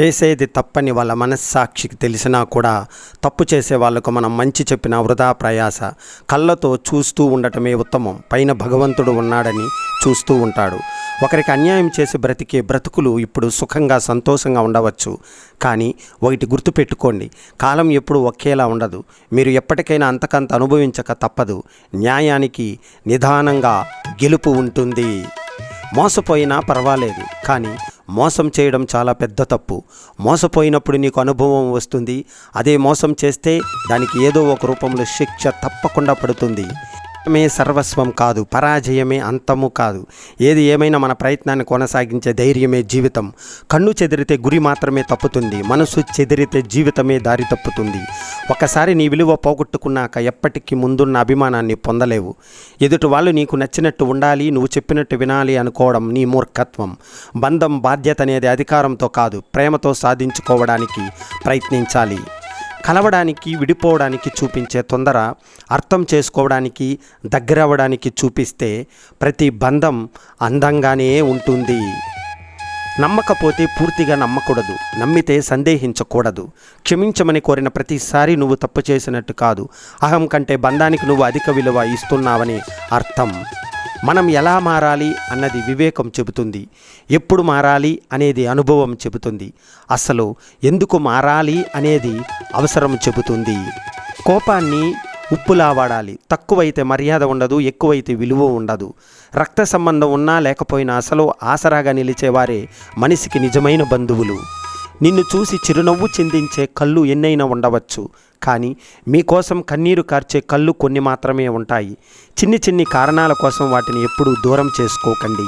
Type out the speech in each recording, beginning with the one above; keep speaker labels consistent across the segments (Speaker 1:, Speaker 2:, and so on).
Speaker 1: చేసేది తప్పని వాళ్ళ మనస్సాక్షికి తెలిసినా కూడా తప్పు చేసే వాళ్ళకు మనం మంచి చెప్పిన వృధా ప్రయాస. కళ్ళతో చూస్తూ ఉండటమే ఉత్తమం. పైన భగవంతుడు ఉన్నాడని చూస్తూ ఉంటాడు. ఒకరికి అన్యాయం చేసి బ్రతికే బ్రతుకులు ఇప్పుడు సుఖంగా సంతోషంగా ఉండవచ్చు. కానీ ఒకటి గుర్తుపెట్టుకోండి. కాలం ఎప్పుడు ఒకేలా ఉండదు. మీరు ఎప్పటికైనా అంతకంత అనుభవించక తప్పదు. న్యాయానికి నిదానంగా గెలుపు ఉంటుంది. మోసపోయినా పర్వాలేదు కానీ మోసం చేయడం చాలా పెద్ద తప్పు. మోసపోయినప్పుడు నీకు అనుభవం వస్తుంది అదే మోసం చేస్తే దానికి ఏదో ఒక రూపంలో శిక్ష తప్పకుండా పడుతుంది. మే సర్వస్వం కాదు పరాజయమే అంతము కాదు. ఏది ఏమైనా మన ప్రయత్నాన్ని కొనసాగించే ధైర్యమే జీవితం. కన్ను చెదిరితే గురి మాత్రమే తప్పుతుంది మనసు చెదిరితే జీవితమే దారి తప్పుతుంది. ఒకసారి నీ విలువ పోగొట్టుకున్నాక ఎప్పటికీ ముందున్న అభిమానాన్ని పొందలేవు. ఎదుటి వాళ్ళు నీకు నచ్చినట్టు ఉండాలి నువ్వు చెప్పినట్టు వినాలి అనుకోవడం నీ మూర్ఖత్వం. బంధం బాధ్యత అనేది అధికారంతో కాదు ప్రేమతో సాధించుకోవడానికి ప్రయత్నించాలి. కలవడానికి విడిపోవడానికి చూపించే తొందర అర్థం చేసుకోవడానికి దగ్గరవ్వడానికి చూపిస్తే ప్రతి బంధం అందంగానే ఉంటుంది. నమ్మకపోతే పూర్తిగా నమ్మకూడదు. నమ్మితే సందేహించకూడదు. క్షమించమని కోరిన ప్రతిసారి నువ్వు తప్పు చేసినట్టు కాదు. అహం కంటే బంధానికి నువ్వు అధిక విలువ ఇస్తున్నావని అర్థం. మనం ఎలా మారాలి అన్నది వివేకం చెబుతుంది. ఎప్పుడు మారాలి అనేది అనుభవం చెబుతుంది. అసలు ఎందుకు మారాలి అనేది అవసరం చెబుతుంది. కోపాన్ని ఉప్పులా వాడాలి. తక్కువైతే మర్యాద ఉండదు ఎక్కువైతే విలువ ఉండదు. రక్త సంబంధం ఉన్నా లేకపోయినా అసలు ఆసరాగా నిలిచేవారే మనిషికి నిజమైన బంధువులు. నిన్ను చూసి చిరునవ్వు చిందించే కళ్ళు ఎన్నైనా ఉండవచ్చు. కానీ మీకోసం కన్నీరు కార్చే కళ్ళు కొన్ని మాత్రమే ఉంటాయి. చిన్ని చిన్ని కారణాల కోసం వాటిని ఎప్పుడూ దూరం చేసుకోకండి.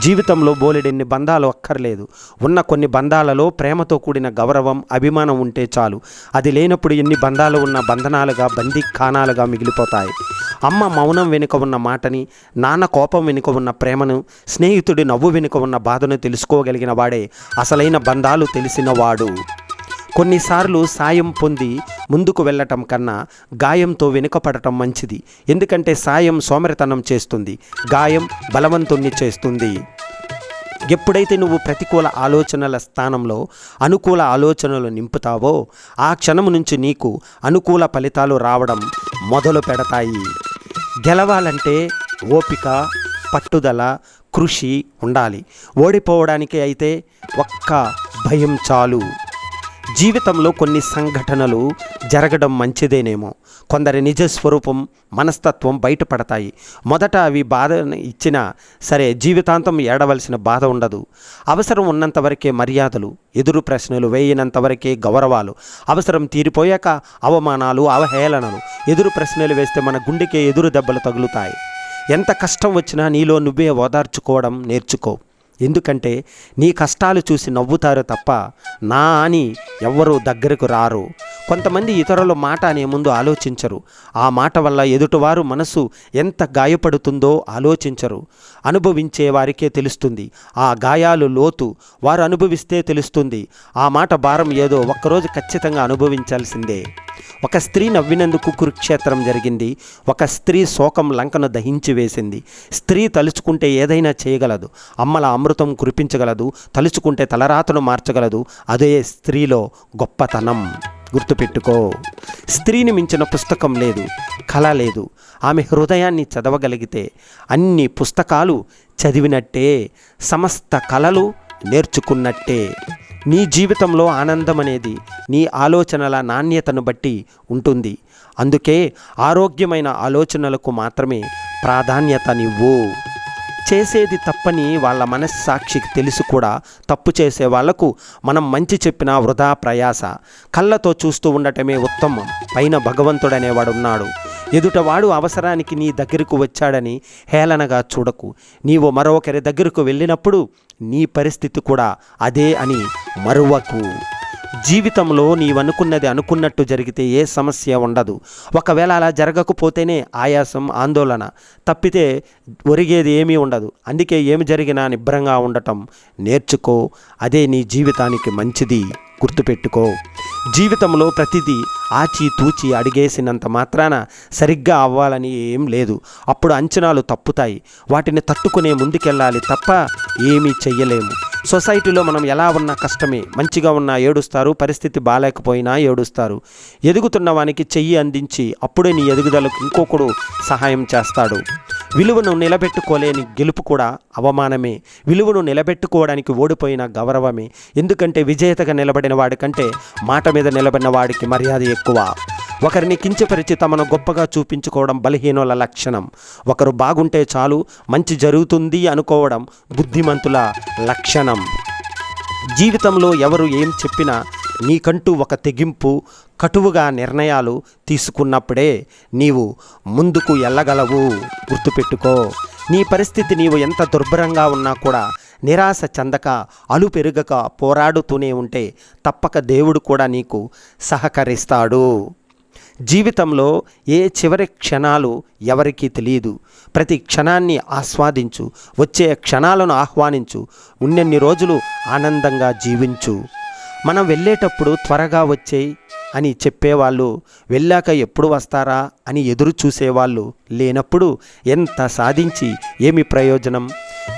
Speaker 1: జీవితంలో బోలెడెన్ని బంధాలు అక్కర్లేదు. ఉన్న కొన్ని బంధాలలో ప్రేమతో కూడిన గౌరవం అభిమానం ఉంటే చాలు. అది లేనప్పుడు ఎన్ని బంధాలు ఉన్న బంధనాలుగా బందీ కాణాలుగా మిగిలిపోతాయి. అమ్మ మౌనం వెనుక ఉన్న మాటని నాన్న కోపం వెనుక ఉన్న ప్రేమను స్నేహితుడి నవ్వు వెనుక ఉన్న బాధను తెలుసుకోగలిగిన వాడే అసలైన బంధాలు తెలిసినవాడు. కొన్నిసార్లు సాయం పొంది ముందుకు వెళ్ళటం కన్నా గాయంతో వెనుకపడటం మంచిది. ఎందుకంటే సాయం సోమరితనం చేస్తుంది. గాయం బలవంతుణ్ణి చేస్తుంది. ఎప్పుడైతే నువ్వు ప్రతికూల ఆలోచనల స్థానంలో అనుకూల ఆలోచనలు నింపుతావో ఆ క్షణం నుంచి నీకు అనుకూల ఫలితాలు రావడం మొదలు పెడతాయి. గెలవాలంటే ఓపిక పట్టుదల కృషి ఉండాలి. ఓడిపోవడానికి అయితే ఒక్క భయం చాలు. జీవితంలో కొన్ని సంఘటనలు జరగడం మంచిదేనేమో. కొందరి నిజ స్వరూపం మనస్తత్వం బయటపడతాయి. మొదట అవి బాధ ఇచ్చినా సరే జీవితాంతం ఏడవలసిన బాధ ఉండదు. అవసరం ఉన్నంత వరకే మర్యాదలు ఎదురు ప్రశ్నలు వేయనంత వరకే గౌరవాలు. అవసరం తీరిపోయాక అవమానాలు అవహేళనలు ఎదురు ప్రశ్నలు వేస్తే మన గుండెకే ఎదురు దెబ్బలు తగులుతాయి. ఎంత కష్టం వచ్చినా నీలో నువ్వే ఓదార్చుకోవడం నేర్చుకో. ఎందుకంటే నీ కష్టాలు చూసి నవ్వుతారు తప్ప నా అని ఎవ్వరూ దగ్గరకు రారు. కొంతమంది ఇతరుల మాట అనే ముందు ఆలోచించరు. ఆ మాట వల్ల ఎదుటివారు మనసు ఎంత గాయపడుతుందో ఆలోచించరు. అనుభవించే వారికే తెలుస్తుంది. ఆ గాయాలు లోతు వారు అనుభవిస్తే తెలుస్తుంది. ఆ మాట భారం ఏదో ఒక్కరోజు ఖచ్చితంగా అనుభవించాల్సిందే. ఒక స్త్రీ నవ్వినందుకు కురుక్షేత్రం జరిగింది. ఒక స్త్రీ శోకం లంకను దహించి వేసింది. స్త్రీ తలుచుకుంటే ఏదైనా చేయగలదు. అమ్మల అమృతం కురిపించగలదు. తలుచుకుంటే తలరాతను మార్చగలదు. అదే స్త్రీలో గొప్పతనం. గుర్తుపెట్టుకో. స్త్రీని మించిన పుస్తకం లేదు కళ లేదు. ఆమె హృదయాన్ని చదవగలిగితే అన్ని పుస్తకాలు చదివినట్టే సమస్త కళలు నేర్చుకున్నట్టే. నీ జీవితంలో ఆనందం అనేది నీ ఆలోచనల నాణ్యతను బట్టి ఉంటుంది. అందుకే ఆరోగ్యమైన ఆలోచనలకు మాత్రమే ప్రాధాన్యతనివ్వు. చేసేది తప్పని వాళ్ళ మనస్సాక్షికి తెలుసు కూడా తప్పు చేసే వాళ్ళకు మనం మంచి చెప్పిన వృధా ప్రయాస. కళ్ళతో చూస్తూ ఉండటమే ఉత్తమం. పైన భగవంతుడనేవాడున్నాడు ఎదుటవాడు అవసరానికి నీ దగ్గరకు వచ్చాడని హేళనగా చూడకు. నీవు మరొకరి దగ్గరకు వెళ్ళినప్పుడు నీ పరిస్థితి కూడా అదే అని మరువకు. జీవితంలో నీవనుకున్నది అనుకున్నట్టు జరిగితే ఏ సమస్య ఉండదు. ఒకవేళ అలా జరగకపోతేనే ఆయాసం ఆందోళన తప్పితే ఒరిగేది ఏమీ ఉండదు. అందుకే ఏమి జరిగినా నిభ్రంగా ఉండటం నేర్చుకో. అదే నీ జీవితానికి మంచిది. గుర్తుపెట్టుకో. జీవితంలో ప్రతిదీ ఆచితూచి అడిగేసినంత మాత్రాన సరిగ్గా అవ్వాలని ఏం లేదు. అప్పుడు అంచనాలు తప్పుతాయి. వాటిని తట్టుకునే ముందుకెళ్ళాలి తప్ప ఏమీ చెయ్యలేము. సొసైటీలో మనం ఎలా ఉన్నా కష్టమే. మంచిగా ఉన్నా ఏడుస్తారు పరిస్థితి బాగాలేకపోయినా ఏడుస్తారు. ఎదుగుతున్న వానికి చెయ్యి అందించి అప్పుడే నీ ఎదుగుదలకు ఇంకొకడు సహాయం చేస్తాడు. విలువను నిలబెట్టుకోలేని గెలుపు కూడా అవమానమే. విలువను నిలబెట్టుకోవడానికి ఓడిపోయిన గౌరవమే. ఎందుకంటే విజేతగా నిలబడిన వాడికంటే మాట మీద నిలబడిన వాడికి మర్యాద ఎక్కువ. ఒకరిని కించపరిచి తమను గొప్పగా చూపించుకోవడం బలహీనుల లక్షణం. ఒకరు బాగుంటే చాలు మంచి జరుగుతుంది అనుకోవడం బుద్ధిమంతుల లక్షణం. జీవితంలో ఎవరు ఏం చెప్పినా నీకంటూ ఒక తెగింపు కటువుగా నిర్ణయాలు తీసుకున్నప్పుడే నీవు ముందుకు వెళ్ళగలవు గుర్తుపెట్టుకో నీ పరిస్థితి నీవు ఎంత దుర్భరంగా ఉన్నా కూడా నిరాశ చెందక అలు పెరుగక పోరాడుతూనే ఉంటే తప్పక దేవుడు కూడా నీకు సహకరిస్తాడు. జీవితంలో ఏ చివరి క్షణాలు ఎవరికీ తెలియదు. ప్రతి క్షణాన్ని ఆస్వాదించు వచ్చే క్షణాలను ఆహ్వానించు ఉన్నన్ని రోజులు ఆనందంగా జీవించు. మనం వెళ్ళేటప్పుడు త్వరగా వచ్చేయి అని చెప్పేవాళ్ళు వెళ్ళాక ఎప్పుడు వస్తారా అని ఎదురు చూసేవాళ్ళు లేనప్పుడు ఎంత సాధించి ఏమి ప్రయోజనం?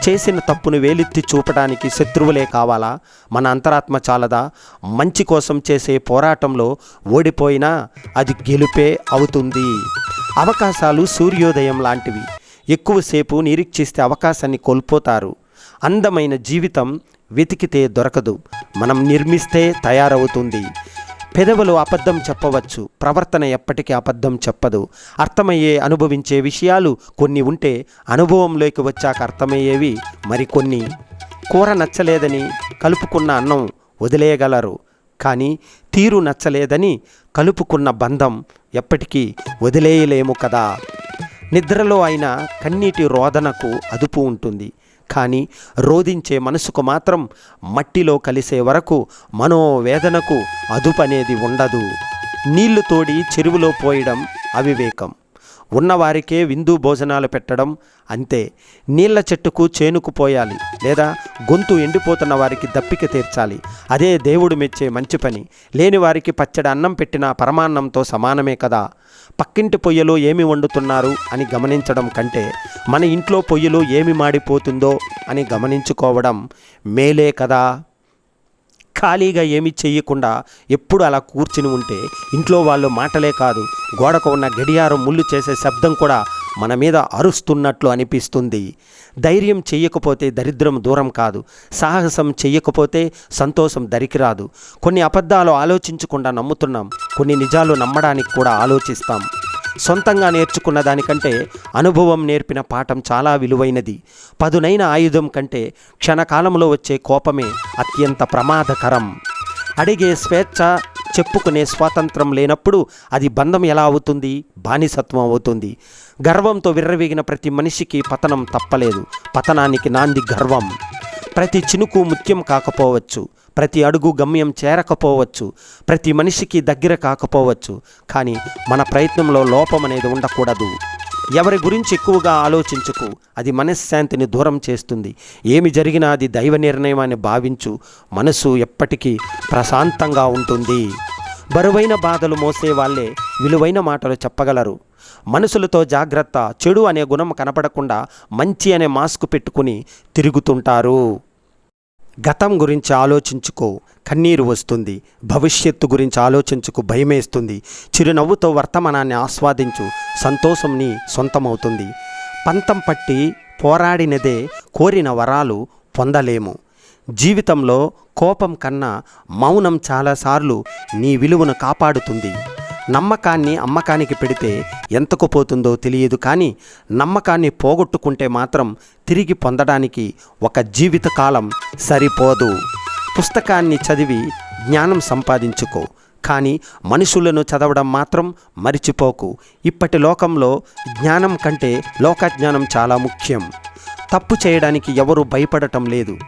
Speaker 1: చేసిన తప్పును వేలెత్తి చూపడానికి శత్రువులే కావాలా? మన అంతరాత్మ చాలదా? మంచి కోసం చేసే పోరాటంలో ఓడిపోయినా అది గెలుపే అవుతుంది. అవకాశాలు సూర్యోదయం లాంటివి. ఎక్కువసేపు నిరీక్షిస్తే అవకాశాన్ని కోల్పోతారు. అందమైన జీవితం వెతికితే దొరకదు. మనం నిర్మిస్తే తయారవుతుంది. పెదవులు అబద్ధం చెప్పవచ్చు ప్రవర్తన ఎప్పటికీ అబద్ధం చెప్పదు. అర్థమయ్యే అనుభవించే విషయాలు కొన్ని ఉంటే అనుభవంలోకి వచ్చాక అర్థమయ్యేవి మరికొన్ని. కూర నచ్చలేదని కలుపుకున్న అన్నం వదిలేయగలరు కానీ తీరు నచ్చలేదని కలుపుకున్న బంధం ఎప్పటికీ వదిలేయలేము కదా. నిద్రలో అయిన కన్నీటి రోదనకు అదుపు ఉంటుంది. కానీ రోధించే మనసుకు మాత్రం మట్టిలో కలిసే వరకు మనోవేదనకు అదుపు అనేది ఉండదు. నీళ్ళు తోడి చెరువులో పోయడం అవివేకం. ఉన్నవారికే విందు భోజనాలు పెట్టడం అంతే. నీళ్ళ చెట్టుకు చేనుకు పోయాలి లేదా గొంతు ఎండిపోతున్న వారికి దప్పిక తీర్చాలి. అదే దేవుడు మెచ్చే మంచి పని. లేని వారికి పచ్చడి అన్నం పెట్టిన పరమాన్నంతో సమానమే కదా. పక్కింటి పొయ్యిలో ఏమి వండుతున్నారు అని గమనించడం కంటే మన ఇంట్లో పొయ్యిలో ఏమి మాడిపోతుందో అని గమనించుకోవడం మేలే కదా. ఖాళీగా ఏమీ చెయ్యకుండా ఎప్పుడు అలా కూర్చుని ఉంటే ఇంట్లో వాళ్ళు మాటలే కాదు గోడకు ఉన్న గడియారం ముళ్ళు చేసే శబ్దం కూడా మన మీద అరుస్తున్నట్లు అనిపిస్తుంది. ధైర్యం చెయ్యకపోతే దరిద్రం దూరం కాదు సాహసం చెయ్యకపోతే సంతోషం దరికి రాదు కొన్ని అబద్ధాలు ఆలోచించకుండా నమ్ముతున్నాం కొన్ని నిజాలు నమ్మడానికి కూడా ఆలోచిస్తాం. సొంతంగా నేర్చుకున్న దానికంటే అనుభవం నేర్పిన పాఠం చాలా విలువైనది. పదునైన ఆయుధం కంటే క్షణకాలంలో వచ్చే కోపమే అత్యంత ప్రమాదకరం. అడిగే స్వేచ్ఛ చెప్పుకునే స్వాతంత్రం లేనప్పుడు అది బంధం ఎలా అవుతుంది? బానిసత్వం అవుతుంది. గర్వంతో విర్రవీగిన ప్రతి మనిషికి పతనం తప్పలేదు. పతనానికి నాంది గర్వం. ప్రతి చినుకు ముఖ్యం కాకపోవచ్చు. ప్రతి అడుగు గమ్యం చేరకపోవచ్చు ప్రతి మనిషికి దగ్గర కాకపోవచ్చు కానీ మన ప్రయత్నంలో లోపం అనేది ఉండకూడదు. ఎవరి గురించి ఎక్కువగా ఆలోచించుకు అది మనశ్శాంతిని దూరం చేస్తుంది. ఏమి జరిగినా అది దైవ నిర్ణయం అని భావించు మనసు ఎప్పటికీ ప్రశాంతంగా ఉంటుంది. బరువైన బాధలు మోసే వాళ్ళే విలువైన మాటలు చెప్పగలరు. మనసులతో జాగ్రత్త చెడు అనే గుణం కనపడకుండా మంచి అనే మాస్క్ పెట్టుకుని తిరుగుతుంటారు. గతం గురించి ఆలోచించుకో కన్నీరు వస్తుంది. భవిష్యత్తు గురించి ఆలోచించుకు భయమేస్తుంది. చిరునవ్వుతో వర్తమానాన్ని ఆస్వాదించు. సంతోషం నీ సొంతమవుతుంది. పంతం పట్టి పోరాడినదే కోరిన వరాలు పొందలేము. జీవితంలో కోపం కన్నా మౌనం చాలాసార్లు నీ విలువను కాపాడుతుంది. నమ్మకాన్ని అమ్మకానికి పెడితే ఎంతకు పోతుందో తెలియదు కానీ నమ్మకాన్ని పోగొట్టుకుంటే మాత్రం తిరిగి పొందడానికి ఒక జీవితకాలం సరిపోదు. పుస్తకాన్ని చదివి జ్ఞానం సంపాదించుకో కానీ మనుషులను చదవడం మాత్రం మరిచిపోకు. ఇప్పటి లోకంలో జ్ఞానం కంటే లోకజ్ఞానం చాలా ముఖ్యం. తప్పు చేయడానికి ఎవరు భయపడటం లేదు.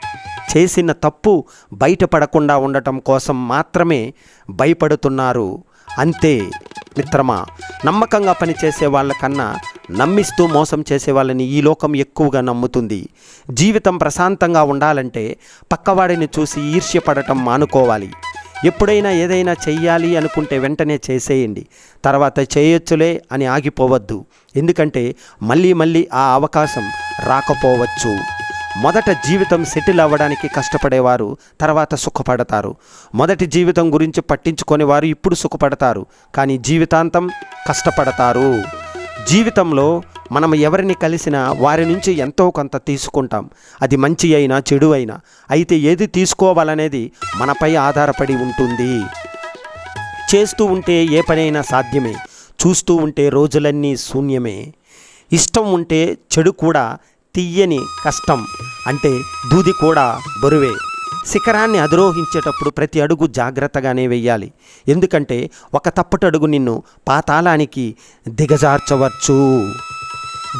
Speaker 1: చేసిన తప్పు బయటపడకుండా ఉండటం కోసం మాత్రమే భయపడుతున్నారు. అంతే మిత్రమా నమ్మకంగా పనిచేసే వాళ్ళకన్నా నమ్మిస్తూ మోసం చేసే వాళ్ళని ఈ లోకం ఎక్కువగా నమ్ముతుంది. జీవితం ప్రశాంతంగా ఉండాలంటే పక్కవాడిని చూసి ఈర్ష్యపడటం మానుకోవాలి. ఎప్పుడైనా ఏదైనా చెయ్యాలి అనుకుంటే వెంటనే చేసేయండి. తర్వాత చేయొచ్చులే అని ఆగిపోవద్దు. ఎందుకంటే మళ్ళీ మళ్ళీ ఆ అవకాశం రాకపోవచ్చు. మొదట జీవితం సెటిల్ అవ్వడానికి కష్టపడేవారు తర్వాత సుఖపడతారు. మొదటి జీవితం గురించి పట్టించుకొని వారు ఇప్పుడు సుఖపడతారు కానీ జీవితాంతం కష్టపడతారు. జీవితంలో మనం ఎవరిని కలిసినా వారి నుంచి ఎంతో కొంత తీసుకుంటాం. అది మంచి అయినా చెడు అయినా. అయితే ఏది తీసుకోవాలనేది మనపై ఆధారపడి ఉంటుంది. చేస్తూ ఉంటే ఏ పనైనా సాధ్యమే. చూస్తూ ఉంటే రోజులన్నీ శూన్యమే. ఇష్టం ఉంటే చెడు కూడా తీయని కష్టం అంటే దూది కూడా బరువే. శిఖరాన్ని అధిరోహించేటప్పుడు ప్రతి అడుగు జాగ్రత్తగానే వెయ్యాలి. ఎందుకంటే ఒక తప్పటడుగు నిన్ను పాతాళానికి దిగజార్చవచ్చు.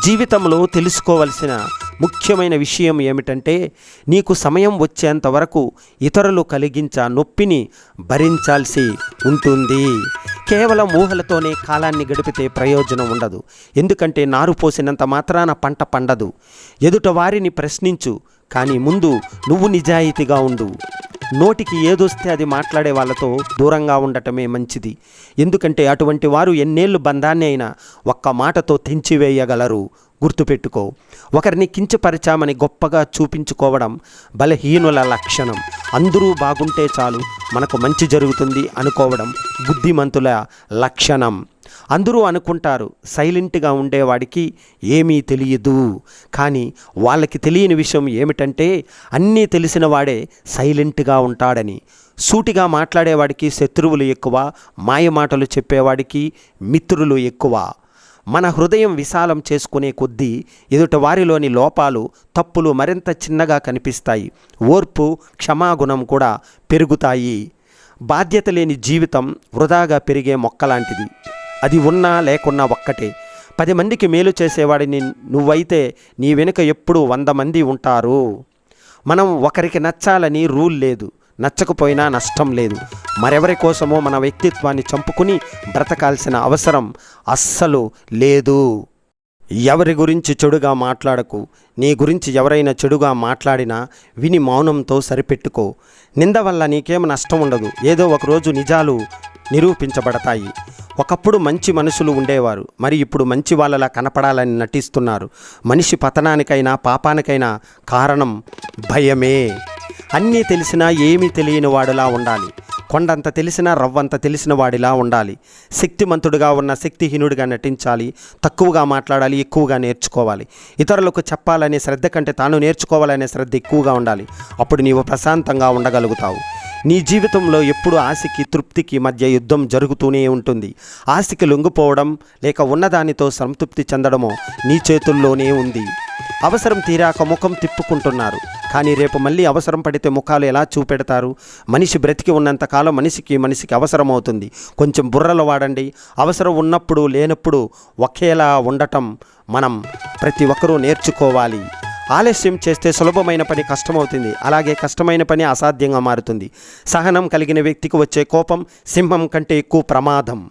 Speaker 1: జీవితంలో తెలుసుకోవలసిన ముఖ్యమైన విషయం ఏమిటంటే నీకు సమయం వచ్చేంత వరకు ఇతరులు కలిగించ నొప్పిని భరించాల్సి ఉంటుంది. కేవలం ఊహలతోనే కాలాన్ని గడిపితే ప్రయోజనం ఉండదు. ఎందుకంటే నారు పోసినంత మాత్రాన పంట పండదు. ఎదుట వారిని ప్రశ్నించు కానీ ముందు నువ్వు నిజాయితీగా ఉండు. నోటికి ఏదొస్తే అది మాట్లాడే వాళ్ళతో దూరంగా ఉండటమే మంచిది. ఎందుకంటే అటువంటి వారు ఎన్నేళ్ళు బంధాన్ని అయినా ఒక్క మాటతో తెంచివేయగలరు. గుర్తుపెట్టుకో. ఒకరిని కించపరిచామని గొప్పగా చూపించుకోవడం బలహీనుల లక్షణం. అందరూ బాగుంటే చాలు మనకు మంచి జరుగుతుంది అనుకోవడం బుద్ధిమంతుల లక్షణం. అందరూ అనుకుంటారు సైలెంట్గా ఉండేవాడికి ఏమీ తెలియదు. కానీ వాళ్ళకి తెలియని విషయం ఏమిటంటే అన్నీ తెలిసిన వాడే సైలెంట్గా ఉంటాడని. సూటిగా మాట్లాడేవాడికి శత్రువులు ఎక్కువ మాయమాటలు చెప్పేవాడికి మిత్రులు ఎక్కువ. మన హృదయం విశాలం చేసుకునే కొద్దీ ఎదుట వారిలోని లోపాలు తప్పులు మరింత చిన్నగా కనిపిస్తాయి. ఓర్పు క్షమాగుణం కూడా పెరుగుతాయి. బాధ్యత లేని జీవితం వృధాగా పెరిగే మొక్కలాంటిది. అది ఉన్నా లేకున్నా ఒక్కటే. పది మందికి మేలు చేసేవాడిని నువ్వైతే నీ వెనుక ఎప్పుడు వంద మంది ఉంటారు. మనం ఒకరికి నచ్చాలని రూల్ లేదు. నచ్చకపోయినా నష్టం లేదు. మరెవరి కోసమో మన వ్యక్తిత్వాన్ని చంపుకుని బ్రతకాల్సిన అవసరం అస్సలు లేదు. ఎవరి గురించి చెడుగా మాట్లాడకు. నీ గురించి ఎవరైనా చెడుగా మాట్లాడినా విని మౌనంతో సరిపెట్టుకో. నింద వల్ల నీకేం నష్టం ఉండదు. ఏదో ఒకరోజు నిజాలు నిరూపించబడతాయి. ఒకప్పుడు మంచి మనుషులు ఉండేవారు. మరి ఇప్పుడు మంచి వాళ్ళలా కనపడాలని నటిస్తున్నారు. మనిషి పతనానికైనా పాపానికైనా కారణం భయమే. అన్నీ తెలిసినా ఏమీ తెలియని వాడిలా ఉండాలి. కొండంత తెలిసినా రవ్వంత తెలిసిన వాడిలా ఉండాలి. శక్తిమంతుడుగా ఉన్న శక్తిహీనుడిగా నటించాలి. తక్కువగా మాట్లాడాలి ఎక్కువగా నేర్చుకోవాలి. ఇతరులకు చెప్పాలనే శ్రద్ధ కంటే తాను నేర్చుకోవాలనే శ్రద్ధ ఎక్కువగా ఉండాలి. అప్పుడు నీవు ప్రశాంతంగా ఉండగలుగుతావు. నీ జీవితంలో ఎప్పుడు ఆశకి తృప్తికి మధ్య యుద్ధం జరుగుతూనే ఉంటుంది. ఆశకి లొంగిపోవడం లేక ఉన్నదానితో సంతృప్తి చెందడమో నీ చేతుల్లోనే ఉంది. అవసరం తీరాక ముఖం తిప్పుకుంటున్నారు. కానీ రేపు మళ్ళీ అవసరం పడితే ముఖాలు ఎలా చూపెడతారు? మనిషి బ్రతికి ఉన్నంతకాలం మనిషికి మనిషికి అవసరం అవుతుంది కొంచెం బుర్రలు వాడండి. అవసరం ఉన్నప్పుడు లేనప్పుడు ఒకేలా ఉండటం మనం ప్రతి ఒక్కరూ నేర్చుకోవాలి. ఆలస్యం చేస్తే సులభమైన పని కష్టమవుతుంది. అలాగే కష్టమైన పని అసాధ్యంగా మారుతుంది. సహనం కలిగిన వ్యక్తికి వచ్చే కోపం సింహం కంటే ఎక్కువ ప్రమాదం.